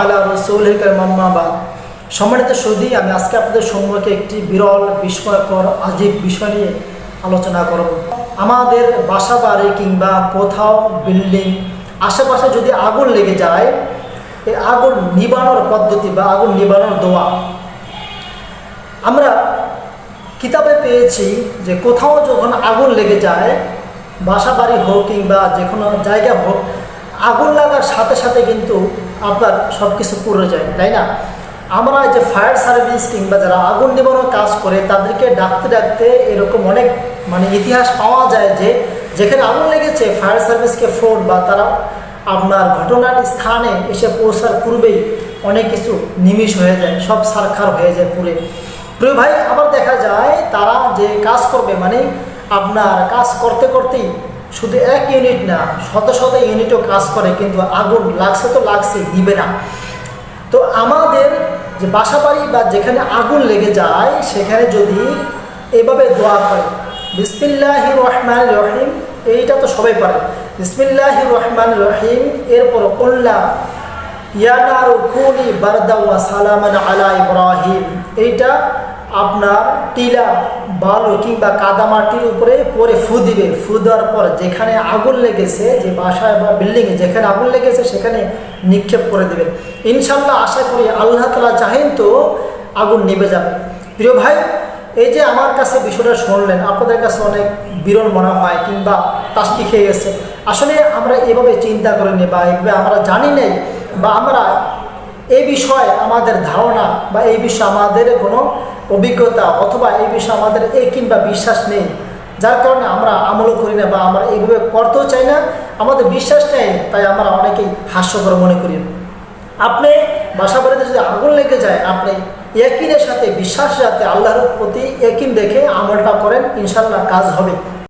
আলা সম্মানিত সৌদি আমি আজকে আপনাদের সম্মুখে একটি বিরল, বিস্ময়কর, আজীব বিষয় নিয়ে আলোচনা করব। আমাদের বাসা বাড়ি কিংবা কোথাও বিল্ডিং, আশেপাশে যদি আগুন লেগে যায়, এই আগুন নিবানোর পদ্ধতি বা আগুন নিবানোর দোয়া। আমরা কিতাবে পেয়েছি যে কোথাও যখন আগুন লেগে যায়, বাসা বাড়ি হোক কিংবা যে কোনো জায়গা হোক আগুন লাগার সাথে সাথে কিন্তু আপনার সব কিছু পুড়ে যায়, তাই না? আমরা যে ফায়ার সার্ভিস কিংবা যারা আগুন নিবানোর কাজ করে, তাদেরকে ডাকতে ডাকতে এরকম অনেক মানে ইতিহাস পাওয়া যায় যে যেখানে আগুন লেগেছে ফায়ার সার্ভিসকে ফোন বা তারা আপনার ঘটনার স্থানে এসে পৌঁছার পূর্বেই অনেক কিছু নিমিষ হয়ে যায়, সব সারখার হয়ে যায় পুরে প্রিয় ভাই, আবার দেখা যায় তারা যে কাজ করবে মানে আপনার কাজ করতে করতেই শুধু এক ইউনিট না, শত শত ইউনিটও কাজ করে, কিন্তু আগুন লাগছে তো লাগছে, দিবে না। তো আমাদের যে বাসা বাড়ি বা যেখানে আগুন লেগে যায়, সেখানে যদি এভাবে দোয়া করে বিসমিল্লাহ রহমান রহিম এইটা তো সবাই পারে। বিসমিল্লাহ রহমান রহিম এরপর কল্লা সালামান আলা ইব্রাহিম এইটা আপনার টিলা বালু কিংবা কাদামাটির উপরে পরে ফু দিবে। ফু দেওয়ার পর যেখানে আগুন লেগেছে, যে বাসায় বা বিল্ডিংয়ে যেখানে আগুন লেগেছে, সেখানে নিক্ষেপ করে দেবেন। ইনশাল্লাহ আশা করি আল্লাহ তালা চাহেন তো আগুন নিভে যাবে। প্রিয় ভাই, এই যে আমার কাছে বিষয়টা শুনলেন, আপনাদের কাছে অনেক বিরল মনে হয় কিংবা তাস্তি খেয়ে গেছে। আসলে আমরা এভাবে চিন্তা করিনি বা এভাবে আমরা জানি নেই বা আমরা এই বিষয়ে আমাদের ধারণা বা এই বিষয়ে আমাদের কোনো অভিজ্ঞতা অথবা এই বিষয়ে আমাদের এই কিংবা বিশ্বাস নেই। যার কারণে আমরা আমলও করি না বা আমরা এইভাবে করতেও চাই না। আমাদের বিশ্বাস নেই, তাই আমরা অনেকেই হাস্যকর মনে করি। আপনি বাসা বাড়িতে যদি আগুন লেগে যায়, আপনি একিনের সাথে, বিশ্বাসের সাথে, আল্লাহর প্রতি একিন দেখে আমলটা করেন ইনশাল্লাহ কাজ হবে।